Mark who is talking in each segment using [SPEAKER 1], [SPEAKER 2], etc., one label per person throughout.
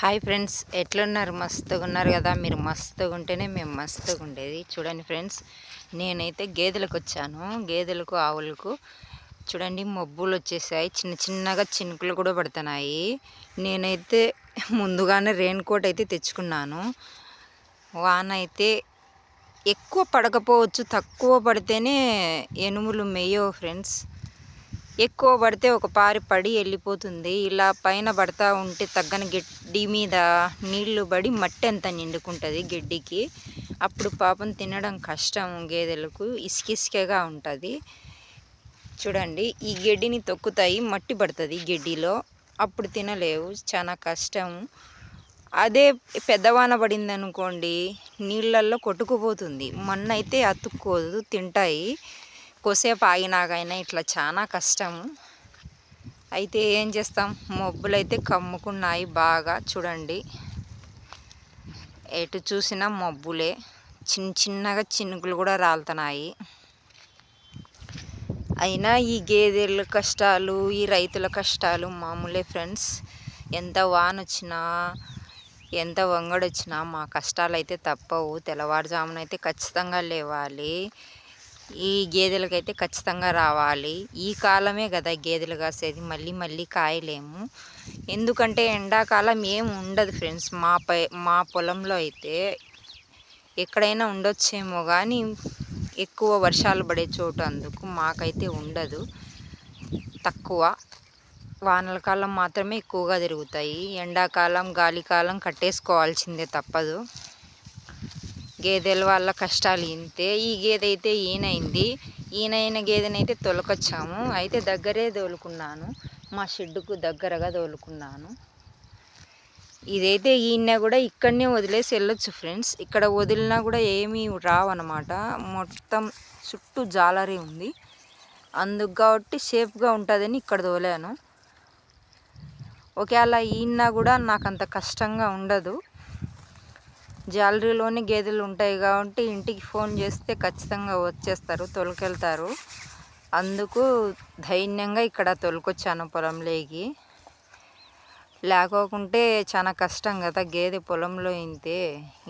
[SPEAKER 1] Hi friends ఎట్లున్నారు? మస్తుగా ఉన్నారు కదా? మీరు మస్తుగా ఉంటేనే మేము మస్తుగా ఉండేది చూడండి ఫ్రెండ్స్ నేనైతే గేదెలకు వచ్చాను గేదెలకు ఆవులకు. చూడండి మబ్బులు వచ్చేసాయి చిన్న చిన్నగా చినుకులు కూడా పడుతున్నాయి. నేనైతే ముందుగానే రెయిన్ కోట్ అయితే తెచ్చుకున్నాను. వాన అయితే ఎక్కువ పడకపోవచ్చు తక్కువ పడితేనే ఎనుములు మేయో ఫ్రెండ్స్. ఎక్కువ పడితే ఒక పారి పడి వెళ్ళిపోతుంది. ఇలా పైన పడతా ఉంటే తగ్గని గడ్డి మీద నీళ్ళు పడి మట్టి అంతా నిండుకుంటుంది గడ్డికి. అప్పుడు పాపం తినడం కష్టం గేదెలకు ఇసుకిసుకగా ఉంటుంది. చూడండి ఈ గడ్డిని తొక్కుతాయి మట్టి పడుతుంది గడ్డిలో. అప్పుడు తినలేవు చాలా కష్టం. అదే పెద్దవాన పడింది అనుకోండి నీళ్ళల్లో కొట్టుకుపోతుంది. మన్ను అయితే అతుక్కోదు తింటాయి. కొద్దిసేపు ఆగినాకైనా ఇట్లా చాలా కష్టము. అయితే ఏం చేస్తాం? మబ్బులు అయితే కమ్ముకున్నాయి బాగా. చూడండి. ఎటు చూసినా మబ్బులే. చిన్న చిన్నగా చినుకులు కూడా రాలుతున్నాయి అయినా ఈ గేదెల కష్టాలు ఈ రైతుల కష్టాలు మామూలే ఫ్రెండ్స్. ఎంత వాన వచ్చినా ఎంత వంగడొచ్చినా మా కష్టాలు అయితే తప్పవు. తెల్లవారుజామున అయితే ఖచ్చితంగా లేవాలి. ఈ గేదెలకైతే ఖచ్చితంగా రావాలి. ఈ కాలమే కదా గేదెలు కాసేది. మళ్ళీ మళ్ళీ కాయలేము. ఎందుకంటే ఎండాకాలం ఏం ఉండదు ఫ్రెండ్స్. మా పై మా పొలంలో అయితే ఎక్కడైనా ఉండొచ్చేమో కానీ ఎక్కువ వర్షాలు పడే చోటు అందుకు మాకైతే ఉండదు. తక్కువ. వానల కాలం మాత్రమే ఎక్కువగా తిరుగుతాయి. ఎండాకాలం గాలికాలం కట్టేసుకోవాల్సిందే తప్పదు. గేదెల వల్ల కష్టాలు ఇంతే. ఈ గేదె అయితే ఈయనైంది ఈయనైన గేదెనైతే తొలకొచ్చాము. అయితే దగ్గరే తోలుకున్నాను. మా షెడ్డుకు దగ్గరగా తోలుకున్నాను. ఇదైతే ఈయన కూడా ఇక్కడనే వదిలేసి వెళ్ళొచ్చు ఫ్రెండ్స్. ఇక్కడ వదిలినా కూడా ఏమీ రావన్నమాట. మొత్తం చుట్టూ జాలరీ ఉంది. అందుకు కాబట్టి సేఫ్గా ఉంటుందని ఇక్కడ తోలాను. ఒకవేళ ఈయన కూడా నాకు అంత కష్టంగా ఉండదు. జాలరీలోని గేదెలు ఉంటాయి కాబట్టి ఇంటికి ఫోన్ చేస్తే ఖచ్చితంగా వచ్చేస్తారు తొలకెళ్తారు. అందుకు ధైర్యంగా ఇక్కడ తొలకొచ్చాను పొలంలోకి లేకోకుంటే చాలా కష్టం కదా గేదె పొలంలో ఇంతే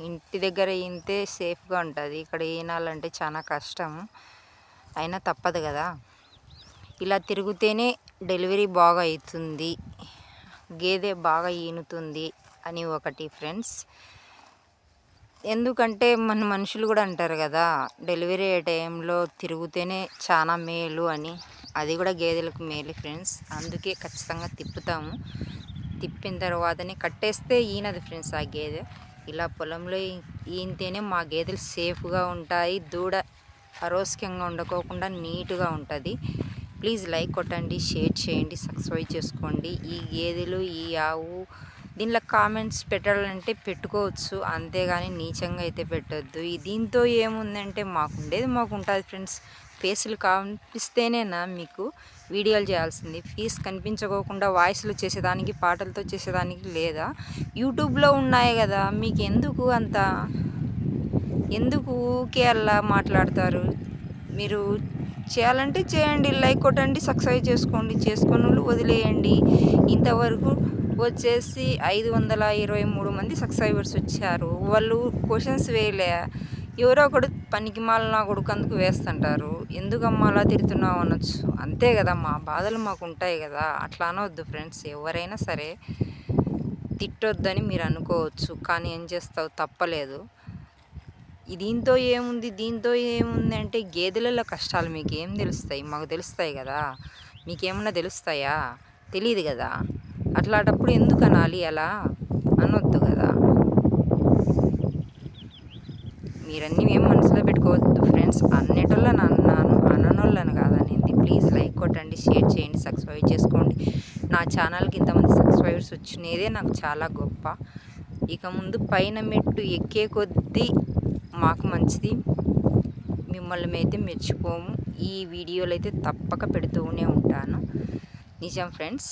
[SPEAKER 1] ఇంటి దగ్గర ఇంతే సేఫ్గా ఉంటుంది. ఇక్కడ ఈనాలంటే చాలా కష్టం అయినా తప్పదు కదా. ఇలా తిరిగితేనే డెలివరీ బాగా అవుతుంది గేదె బాగా ఈనుతుంది అని ఒకటి ఫ్రెండ్స్. ఎందుకంటే మన మనుషులు కూడా అంటారు కదా డెలివరీ అయ్యే టైంలో తిరిగితేనే చాలా మేలు అని. అది కూడా గేదెలకు మేలు ఫ్రెండ్స్. అందుకే ఖచ్చితంగా తిప్పుతాము. తిప్పిన తర్వాతనే కట్టేస్తే ఈనది ఫ్రెండ్స్ ఆ గేదె. ఇలా పొలంలో ఈనితేనే మా గేదెలు సేఫ్గా ఉంటాయి. దూడ అరోస్యంగా ఉండకోకుండా నీట్గా ఉంటుంది. ప్లీజ్ లైక్ కొట్టండి షేర్ చేయండి సబ్స్క్రైబ్ చేసుకోండి. ఈ గేదెలు ఈ ఆవు దీనిలో కామెంట్స్ పెట్టాలంటే పెట్టుకోవచ్చు. అంతేగాని నీచంగా అయితే పెట్టద్దు. దీంతో ఏముందంటే మాకు ఉండేది మాకు ఉంటుంది ఫ్రెండ్స్ ఫేసులు కనిపిస్తేనేనా మీకు వీడియోలు చేయాల్సింది. ఫీస్ కనిపించకోకుండా వాయిస్లు చేసేదానికి పాటలతో చేసేదానికి లేదా? యూట్యూబ్లో ఉన్నాయి కదా మీకు ఎందుకు అంత? ఎందుకు ఊకే అలా మాట్లాడతారు? మీరు చేయాలంటే చేయండి లైక్ కొట్టండి సబ్స్క్రైబ్ చేసుకోండి చేసుకొని వదిలేయండి. ఇంతవరకు వచ్చేసి ఐదు వందల ఇరవై మూడు మంది సబ్స్క్రైబర్స్ వచ్చారు. వాళ్ళు క్వశ్చన్స్ వేయలే. ఎవరో ఒకడు పనికి మాల నా కొడుకు అందుకు వేస్తుంటారు. ఎందుకమ్మా అలా తిడుతున్నావు అనొచ్చు. అంతే కదా మా బాధలు మాకు ఉంటాయి కదా. అట్లా అనవద్దు ఫ్రెండ్స్ ఎవరైనా సరే తిట్టొద్దని మీరు అనుకోవచ్చు కానీ ఏం చేస్తావు తప్పలేదు. దీంతో ఏముంది దీంతో ఏముంది అంటే గేదెలలో కష్టాలు మీకు ఏం తెలుస్తాయి? మాకు తెలుస్తాయి కదా. మీకేమన్నా తెలుస్తాయా? తెలియదు కదా. అట్లాంటప్పుడు ఎందుకు అనాలి అలా? అనొద్దు కదా. మీరన్నీ ఏం మనసులో పెట్టుకోవద్దు ఫ్రెండ్స్. అన్నిటిలో అన్నాను అననోళ్ళను కాదనేది. ప్లీజ్ లైక్ కొట్టండి షేర్ చేయండి సబ్స్క్రైబ్ చేసుకోండి. నా ఛానల్కి ఇంతమంది సబ్స్క్రైబర్స్ వచ్చినదే నాకు చాలా గొప్ప. ఇక ముందు పైన మెట్టు ఎక్కే కొద్దీ మాకు మంచిది. మిమ్మల్ని అయితే మెచ్చిపోము ఈ వీడియోలు అయితే తప్పక పెడుతూనే ఉంటాను. నిజం ఫ్రెండ్స్.